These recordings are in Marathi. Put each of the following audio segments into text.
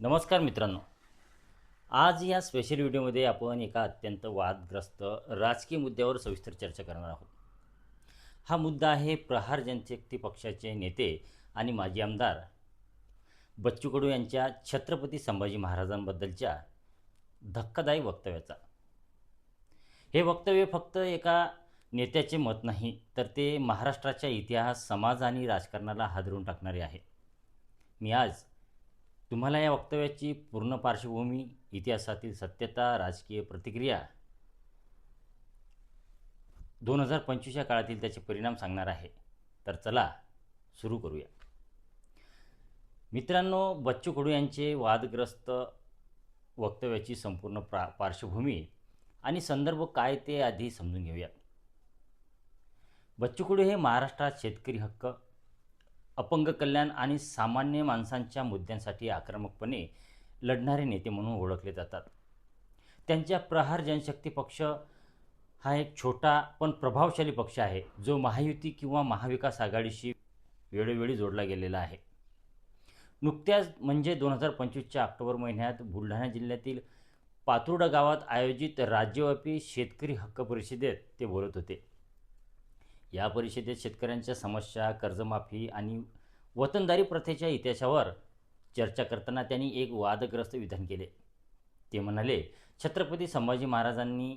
नमस्कार मित्रांनो. आज या स्पेशल व्हिडिओमध्ये आपण एका अत्यंत वादग्रस्त राजकीय मुद्द्यावर सविस्तर चर्चा करणार आहोत. हा मुद्दा आहे प्रहार जनशक्ती पक्षाचे नेते आणि माजी आमदार बच्चू कडू यांच्या छत्रपती संभाजी महाराजांबद्दलच्या धक्कादायी वक्तव्याचा. हे वक्तव्य फक्त एका नेत्याचे मत नाही तर ते महाराष्ट्राच्या इतिहास समाज आणि राजकारणाला हादरून टाकणारे आहे मी आज तुम्हाला या वक्तव्याची पूर्ण पार्श्वभूमी इतिहासातील सत्यता राजकीय प्रतिक्रिया दोन हजार पंचवीसच्या काळातील त्याचे परिणाम सांगणार आहे. तर चला सुरू करूया. मित्रांनो बच्चू कडू यांचे वादग्रस्त वक्तव्याची संपूर्ण प्रा पार्श्वभूमी आणि संदर्भ काय ते आधी समजून घेऊयात बच्चूकडू हे महाराष्ट्रात शेतकरी हक्क अपंग कल्याण आणि सामान्य माणसांच्या मुद्द्यांसाठी आक्रमकपणे लढणारे नेते म्हणून ओळखले जातात. त्यांच्या प्रहार जनशक्ती पक्ष हा एक छोटा पण प्रभावशाली पक्ष आहे जो महायुती किंवा महाविकास आघाडीशी वेळोवेळी जोडला गेलेला आहे. नुकत्याच म्हणजे दोन हजार पंचवीसच्या ऑक्टोबर महिन्यात बुलढाणा जिल्ह्यातील पातुर्डा गावात आयोजित राज्यव्यापी शेतकरी हक्क परिषदेत ते बोलत होते. या परिषदेत शेतकऱ्यांच्या समस्या कर्जमाफी आणि वतनदारी प्रथेच्या इतिहासावर चर्चा करताना त्यांनी एक वादग्रस्त विधान केले. ते म्हणाले छत्रपती संभाजी महाराजांनी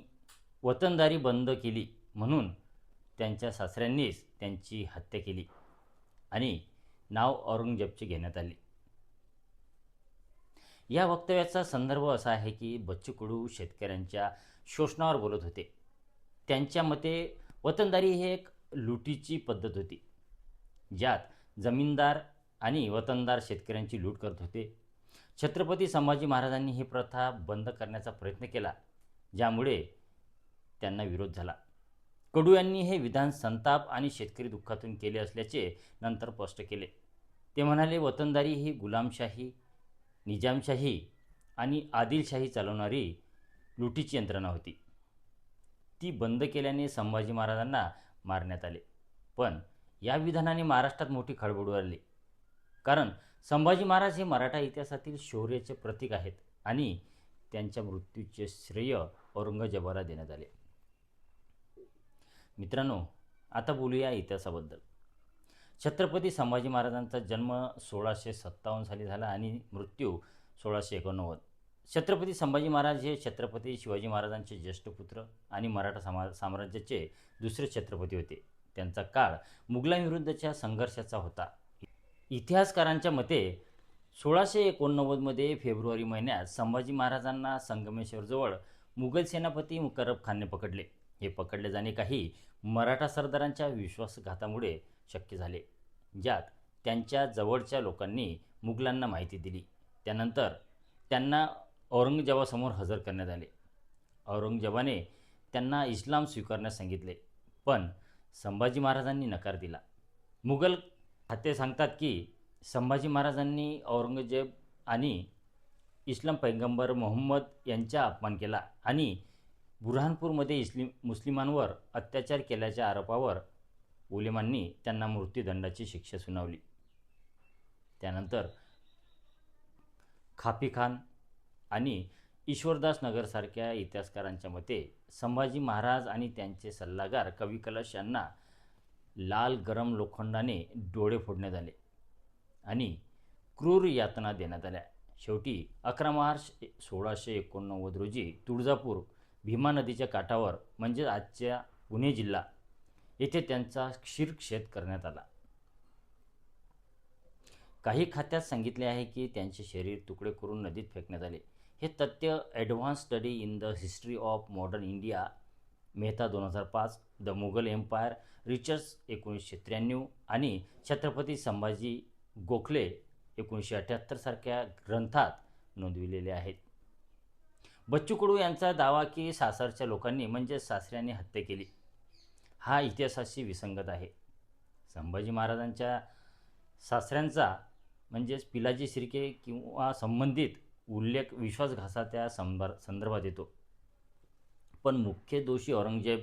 वतनदारी बंद केली म्हणून त्यांच्या सासऱ्यांनीच त्यांची हत्या केली आणि नाव औरंगजेबचे घेण्यात आले. या वक्तव्याचा संदर्भ असा आहे की बच्चू कडू शेतकऱ्यांच्या शोषणावर बोलत होते. त्यांच्या मते वतनदारी हे एक लुटीची पद्धत होती ज्यात जमीनदार आणि वतनदार शेतकऱ्यांची लूट करत होते. छत्रपती संभाजी महाराजांनी ही प्रथा बंद करण्याचा प्रयत्न केला ज्यामुळे त्यांना विरोध झाला. कडू यांनी हे विधान संताप आणि शेतकरी दुःखातून केले असल्याचे नंतर स्पष्ट केले. ते म्हणाले वतनदारी ही गुलामशाही निजामशाही आणि आदिलशाही चालवणारी लुटीची यंत्रणा होती. ती बंद केल्याने संभाजी महाराजांना मारण्यात आले. पण या विधानाने महाराष्ट्रात मोठी खळबळ उडाली. कारण संभाजी महाराज हे मराठा इतिहासातील शौर्याचे प्रतीक आहेत आणि त्यांच्या मृत्यूचे श्रेय औरंगजेबाला देण्यात आले. मित्रांनो आता बोलूया इतिहासाबद्दल. छत्रपती संभाजी महाराजांचा जन्म सोळाशे सत्तावन्न साली झाला आणि मृत्यू सोळाशे एकोणनव्वद. छत्रपती संभाजी महाराज हे छत्रपती शिवाजी महाराजांचे ज्येष्ठ पुत्र आणि मराठा सामा साम्राज्याचे दुसरे छत्रपती होते. त्यांचा काळ मुघलांविरुद्धच्या संघर्षाचा होता. इतिहासकारांच्या मते सोळाशे एकोणनव्वदमध्ये फेब्रुवारी महिन्यात संभाजी महाराजांना संगमेश्वरजवळ मुघल सेनापती मुकरब खानने पकडले. हे पकडले जाणे काही मराठा सरदारांच्या विश्वासघातामुळे शक्य झाले ज्यात त्यांच्या जवळच्या लोकांनी मुघलांना माहिती दिली. त्यानंतर त्यांना औरंगजेबासमोर हजर करण्यात आले. औरंगजेबाने त्यांना इस्लाम स्वीकारण्यास सांगितले पण संभाजी महाराजांनी नकार दिला. मुघल खाते सांगतात की संभाजी महाराजांनी औरंगजेब आणि इस्लाम पैगंबर मोहम्मद यांचा अपमान केला आणि बुरहानपूरमध्ये इस्लिम मुस्लिमांवर अत्याचार केल्याच्या आरोपावर उलेमांनी त्यांना मृत्यूदंडाची शिक्षा सुनावली. त्यानंतर खापी खान आणि ईश्वरदास नगरसारख्या इतिहासकारांच्या मते संभाजी महाराज आणि त्यांचे सल्लागार कवी कलश यांना लाल गरम लोखंडाने डोळे फोडण्यात आले आणि क्रूर यातना देण्यात आल्या. शेवटी अकरा मार्च सोळाशे एकोणनव्वद रोजी तुळजापूर भीमा नदीच्या काठावर म्हणजे आजच्या पुणे जिल्हा येथे त्यांचा क्षीरक्षेत करण्यात आला. काही खात्यात सांगितले आहे की त्यांचे शरीर तुकडे करून नदीत फेकण्यात आले. हे तथ्य advance study in the history of modern India Mehta दोन हजार पाच द मुघल एम्पायर रिचर्स एकोणीसशे त्र्याण्णव आणि छत्रपती संभाजी गोखले एकोणीसशे अठ्ठ्याहत्तरसारख्या ग्रंथात नोंदविलेले आहेत. बच्चू कडू यांचा दावा की सासरच्या लोकांनी म्हणजे सासऱ्यांनी हत्या केली हा इतिहासाशी विसंगत आहे. संभाजी महाराजांच्या सासऱ्यांचा म्हणजेच पिलाजी शिर्के किंवा संबंधित उल्लेख विश्वासघासाच्या संभार संदर्भात येतो. पण मुख्य दोषी औरंगजेब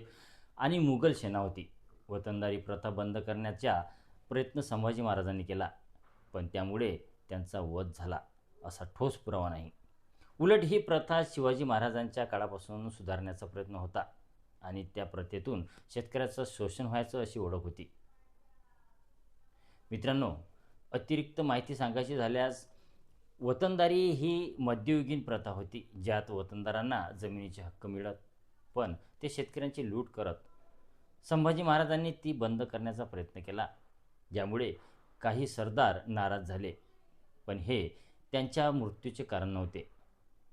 आणि मुघल सेना होती वतनदारी प्रथा बंद करण्याचा प्रयत्न संभाजी महाराजांनी केला. पण त्यामुळे त्यांचा वध झाला असा ठोस पुरावा नाही. उलट ही प्रथा शिवाजी महाराजांच्या काळापासून सुधारण्याचा प्रयत्न होता आणि त्या प्रथेतून शेतकऱ्याचं शोषण व्हायचं अशी ओळख होती. मित्रांनो अतिरिक्त माहिती सांगायची झाल्यास वतनदारी ही मध्ययुगीन प्रथा होती ज्यात वतनदारांना जमिनीचे हक्क मिळत पण ते शेतकऱ्यांची लूट करत. संभाजी महाराजांनी ती बंद करण्याचा प्रयत्न केला ज्यामुळे काही सरदार नाराज झाले पण हे त्यांच्या मृत्यूचे कारण नव्हते.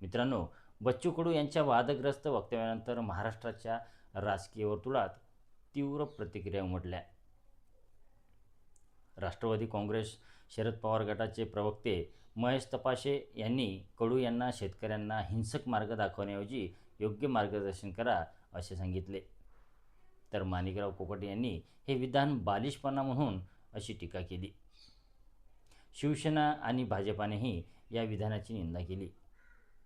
मित्रांनो बच्चू कडू यांच्या वादग्रस्त वक्तव्यानंतर महाराष्ट्राच्या राजकीय वर्तुळात तीव्र प्रतिक्रिया उमटल्या. राष्ट्रवादी काँग्रेस शरद पवार गटाचे प्रवक्ते महेश तपाशे यांनी कडू यांना शेतकऱ्यांना हिंसक मार्ग दाखवण्याऐवजी योग्य मार्गदर्शन करा असे सांगितले. तर माणिकराव पोपट यांनी हे विधान बालिशपणा म्हणून अशी टीका केली. शिवसेना आणि भाजपानेही या विधानाची निंदा केली.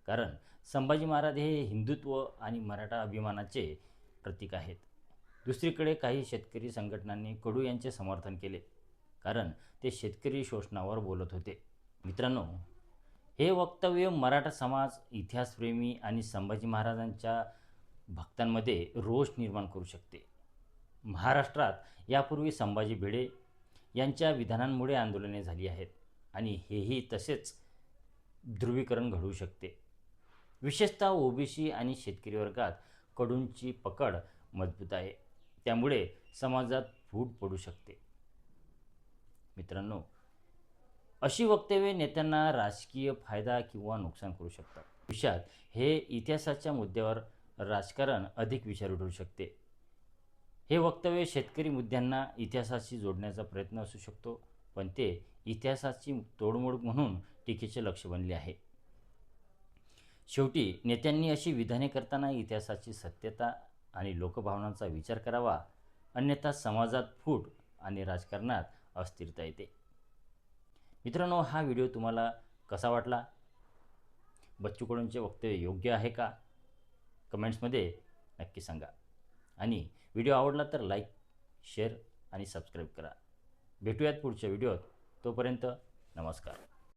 कारण संभाजी महाराज हे हिंदुत्व आणि मराठा अभिमानाचे प्रतीक आहेत. दुसरीकडे काही शेतकरी संघटनांनी कडू यांचे समर्थन केले. कारण ते शेतकरी शोषणावर बोलत होते. मित्रांनो हे वक्तव्य मराठा समाज इतिहासप्रेमी आणि संभाजी महाराजांच्या भक्तांमध्ये रोष निर्माण करू शकते. महाराष्ट्रात यापूर्वी संभाजी भिडे यांच्या विधानांमुळे आंदोलने झाली आहेत आणि हेही तसेच ध्रुवीकरण घडवू शकते. विशेषतः ओबीसी आणि शेतकरी वर्गात कडूंची पकड मजबूत आहे. त्यामुळे समाजात फूट पडू शकते. मित्रांनो अशी वक्तव्ये नेत्यांना राजकीय फायदा किंवा नुकसान करू शकतात. भविष्यात हे इतिहासाच्या मुद्द्यावर राजकारण अधिक विचारू ठरू शकते. हे वक्तव्य शेतकरी मुद्द्यांना इतिहासाशी जोडण्याचा प्रयत्न असू शकतो पण ते इतिहासाची तोडमोड म्हणून टीकेचे लक्ष बनले आहे. शेवटी नेत्यांनी अशी विधाने करताना इतिहासाची सत्यता आणि लोकभावनांचा विचार करावा अन्यथा समाजात फूट आणि राजकारणात अस्थिरता येते. मित्रांनो हा व्हिडिओ तुम्हाला कसा वाटला? बच्चू कडूंचे वक्तव्य योग्य आहे का? कमेंट्समध्ये नक्की सांगा. आणि व्हिडिओ आवडला तर लाईक शेअर आणि सबस्क्राईब करा. भेटूयात पुढच्या व्हिडिओत. तोपर्यंत नमस्कार.